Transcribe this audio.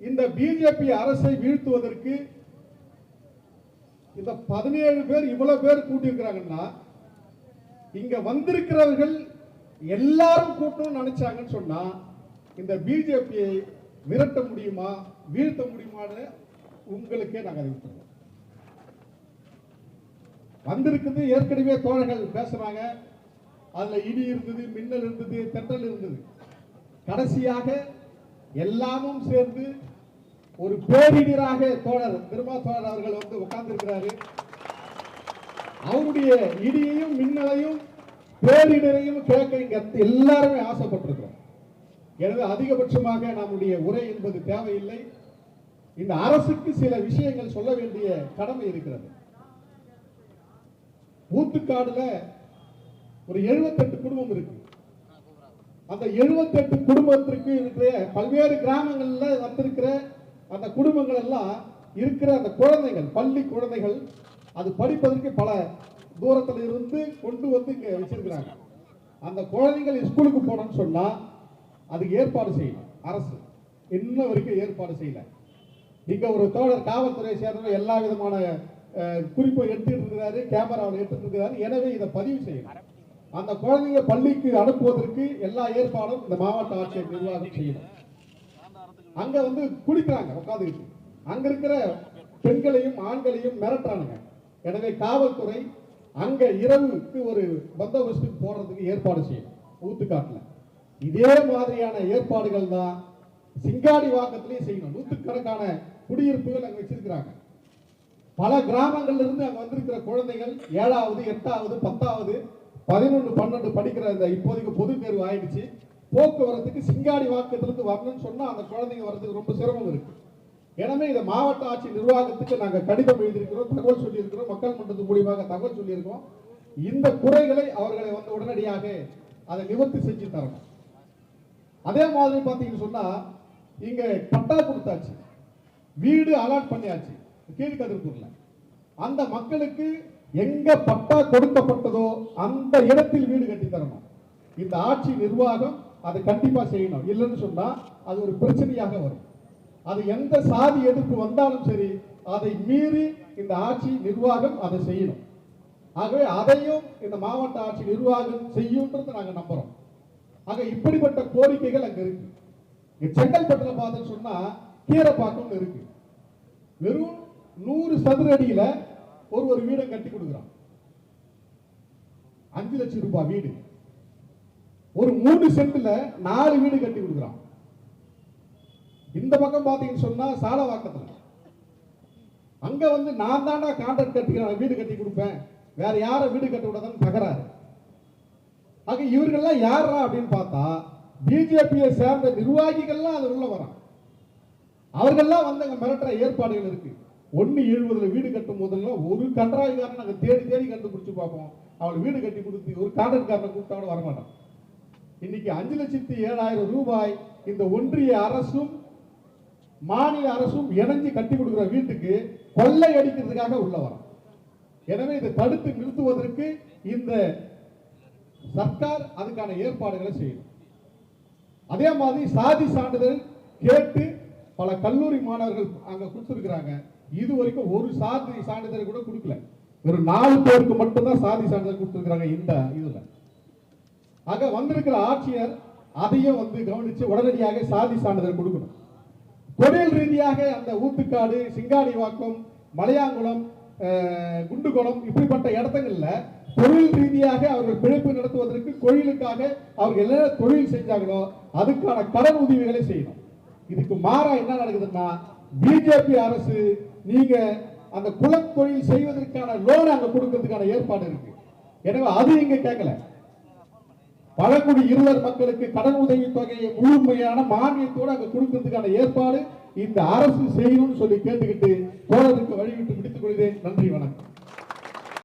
இந்த பிஜேபி அரசை வீழ்த்துவதற்கு இந்த பதினேழு பேர் இவ்வளவு பேர் கூட்டியிருக்கிறாங்கன்னா இங்க வந்திருக்கிறவர்கள் எல்லாரும் கூட்டணும்னு நினைச்சாங்கன்னு சொன்னா இந்த பிஜேபியை விரட்ட முடியுமா வீழ்த்த முடியுமான்னு உங்களுக்கே நாங்கள் அறிவித்துறோம் வந்திருக்குது ஏற்கனவே தோழர்கள் பேசுறாங்க. அதுல இடி இருந்தது மின்னல் இருந்தது தென்றல் இருந்தது. கடைசியாக எல்லாமும் சேர்ந்து ஒரு பேரிடராக தோழர் திருமா தோழர் அவர்கள் வந்து உட்கார்ந்திருக்கிறாரு. அவருடைய இடியையும் மின்னலையும் பேரிடரையும் கேட்க இங்க எல்லாருமே ஆசைப்பட்டிருக்கிறோம். எனவே அதிகபட்சமாக நம்முடைய உரை என்பது தேவையில்லை. இந்த அரசுக்கு சில விஷயங்கள் சொல்ல வேண்டிய கடமை இருக்கிறது. ஊத்துக்காடுல ஒரு 78 குடும்பம் இருக்கு. அந்த 78 குடும்பத்திற்கு இருக்கிற பல்வேறு கிராமங்களில் வந்திருக்கிற அந்த குடும்பங்கள் எல்லாம் இருக்கிற அந்த குழந்தைகள் பள்ளி குழந்தைகள் அது படிப்பதற்கு பல தூரத்தில் இருந்து கொண்டு வந்து இங்க வச்சிருக்கிறாங்க. அந்த குழந்தைகள் ஸ்கூலுக்கு போனோம்னு சொன்னா அதுக்கு ஏற்பாடு செய்யணும் அரசு. இன்ன வரைக்கும் ஏற்பாடு செய்யல. இங்க ஒரு தோழர் காவல்துறையை சேர்ந்தவர் எல்லா விதமான குறிப்பை எடுத்துட்டு இருக்கிறாரு கேமராவில் எடுத்துட்டு இருக்கிறாரு. எனவே இதை பதிவு செய்யணும். அந்த குழந்தைங்க பள்ளிக்கு அனுப்புவதற்கு எல்லா ஏற்பாடும் இந்த மாவட்ட ஆட்சியர் நிர்வாகம் செய்யணும். அங்க வந்து குடிக்கிறாங்க உட்காந்துக்கிட்டு அங்க இருக்கிற பெண்களையும் ஆண்களையும் மிரட்டுறானுங்க. எனவே காவல்துறை அங்க இரவுக்கு ஒரு பந்தோபஸ்து போடுறதுக்கு ஏற்பாடு செய்யணும் ஊத்துக்காட்டுல இதே மாதிரியான ஏற்பாடுகள் தான் சிங்காடி வாக்கத்திலையும் செய்யணும். நூற்றுக்கணக்கான குடியிருப்புகள் அங்க வச்சிருக்கிறாங்க. பல கிராமங்கள்ல இருந்து அங்க வந்திருக்கிற குழந்தைகள் ஏழாவது எட்டாவது பத்தாவது பதினொன்று பன்னெண்டு படிக்கிற இந்த இப்போதைக்கு பொது தேர்வு ஆயிடுச்சு. போக்குவரத்துக்கு சிங்காடி வாக்கத்திலிருந்து வரணும்னு சொன்னால் அந்த குழந்தைங்க வர்றதுக்கு ரொம்ப சிரமம் இருக்கு. எனவே இந்த மாவட்ட ஆட்சி நிர்வாகத்துக்கு நாங்கள் கடிதம் எழுதியிருக்கிறோம் தகவல் சொல்லியிருக்கிறோம் மக்கள் மன்றத்து மூலியமாக தகவல் சொல்லியிருக்கோம். இந்த குறைகளை அவர்களை வந்து உடனடியாக அதை நிவர்த்தி செஞ்சு தரணும். அதே மாதிரி பார்த்தீங்கன்னு சொன்னால் இங்கே பட்டா கொடுத்தாச்சு. வீடு அலாட் பண்ணியாச்சு. கீழ்கதிர்பூரில் அந்த மக்களுக்கு எங்க பட்டா கொடுக்கப்பட்டதோ அந்த இடத்தில் வீடு கட்டி தரணும். இந்த ஆட்சி நிர்வாகம் அதை கண்டிப்பா செய்யணும். இல்லைன்னு சொன்னா அது ஒரு பிரச்சனையாக வரும். அது எந்த சாதி எதிர்ப்பு வந்தாலும் சரி அதை மீறி இந்த ஆட்சி நிர்வாகம் அதை செய்யணும். ஆகவே அதையும் இந்த மாவட்ட ஆட்சி நிர்வாகம் செய்யும்ன்றது நாங்க நம்புறோம். ஆக இப்படிப்பட்ட கோரிக்கைகள் அங்க இருக்கு. இங்க செங்கல்பட்டுல பார்த்தோம்னு சொன்னா கீரைப்பாக்கம் இருக்கு. வெறும் நூறு சதுர அடியில ஒரு ஒரு வீடை கட்டி கொடுக்குறான். அஞ்சு லட்சம் ரூபாய் வீடு. ஒரு மூணு சென்ட்ல நாலு வீடு கட்டி கொடுக்குறான். இந்த பக்கம் பாத்தீங்கன்னு சொன்னா சாலவாக்கத்துல அங்க வந்து நான் தாண்டா கான்ட்ராக்ட் கட்டிக்கிறேன் வீடு கட்டி கொடுப்பேன். வேற யார வீடு கட்ட கூடாதுன்னு தகராறு. ஆக இவர்கள்லாம் யாரா அப்படின்னு பார்த்தா பிஜேபியை சேர்ந்த நிர்வாகிகள்லாம் அது உள்ள வரான் அவர்கள்லாம் வந்து அங்க மிரட்டுற ஏற்பாடுகள் இருக்கு. ஒன்று எழுபதுல வீடு கட்டும் போதெல்லாம் ஒரு கன்றாவிக்காரன் நாங்கள் தேடி தேடி கண்டுபிடிச்சு பார்ப்போம். அவள் வீடு கட்டி கொடுத்து ஒரு கான்ட்ராக்ட்காரனை கூப்பிட்டாவோட வரமாட்டான். இன்னைக்கு அஞ்சு லட்சத்தி ஏழாயிரம் ரூபாய் இந்த ஒன்றிய அரசும் மாநில அரசும் இணைஞ்சு கட்டி கொடுக்குற வீட்டுக்கு கொள்ளை அடிக்கிறதுக்காக உள்ள வரோம் எனவே இதை தடுத்து நிறுத்துவதற்கு இந்த சர்க்கார் அதுக்கான ஏற்பாடுகளை செய்யணும். அதே மாதிரி சாதி சான்றிதழ் கேட்டு பல கல்லூரி மாணவர்கள் அங்கே கொடுத்துருக்குறாங்க. இது வரைக்கும் ஒரு சாதி சான்றிதழ் கூட கொடுக்கல. வெறும் நாலு பேருக்கு மட்டும்தான் சாதி சான்றிதழ் கொடுத்துருக்காங்க இந்த இதுல. ஆக வந்திருக்கிற ஆட்சியர் அதையும் வந்து கவனிச்சு உடனடியாக சாதி சான்றிதழ் கொடுக்கணும். தொழில் ரீதியாக அந்த ஊத்துக்காடு சிங்காடி வாக்கம் மலையாங்குளம் குண்டுகுளம் இப்படிப்பட்ட இடத்துங்கள்ல தொழில் ரீதியாக அவர்கள் பிழைப்பு நடத்துவதற்கு கோயிலுக்காக அவர்கள் என்ன தொழில் செஞ்சாங்களோ அதுக்கான கடன் உதவிகளை செய்யணும். இதுக்கு மாறா என்ன நடக்குதுன்னா பிஜேபி அரசு நீங்க அந்த குலத்தொழில் செய்வதற்கான லோன் அங்க கொடுக்கறதுக்கான ஏற்பாடு இருக்கு. எனவே அது இங்க கேட்கல பழங்குடி இருவர் மக்களுக்கு கடன் உதவி தொகையை முழுமையான மானியத்தோடு அங்க கொடுக்கறதுக்கான ஏற்பாடு இந்த அரசு செய்யணும்னு சொல்லி கேட்டுக்கிட்டு தோழருக்கு வழிவிட்டு முடித்துக் கொள்கிறேன். நன்றி வணக்கம்.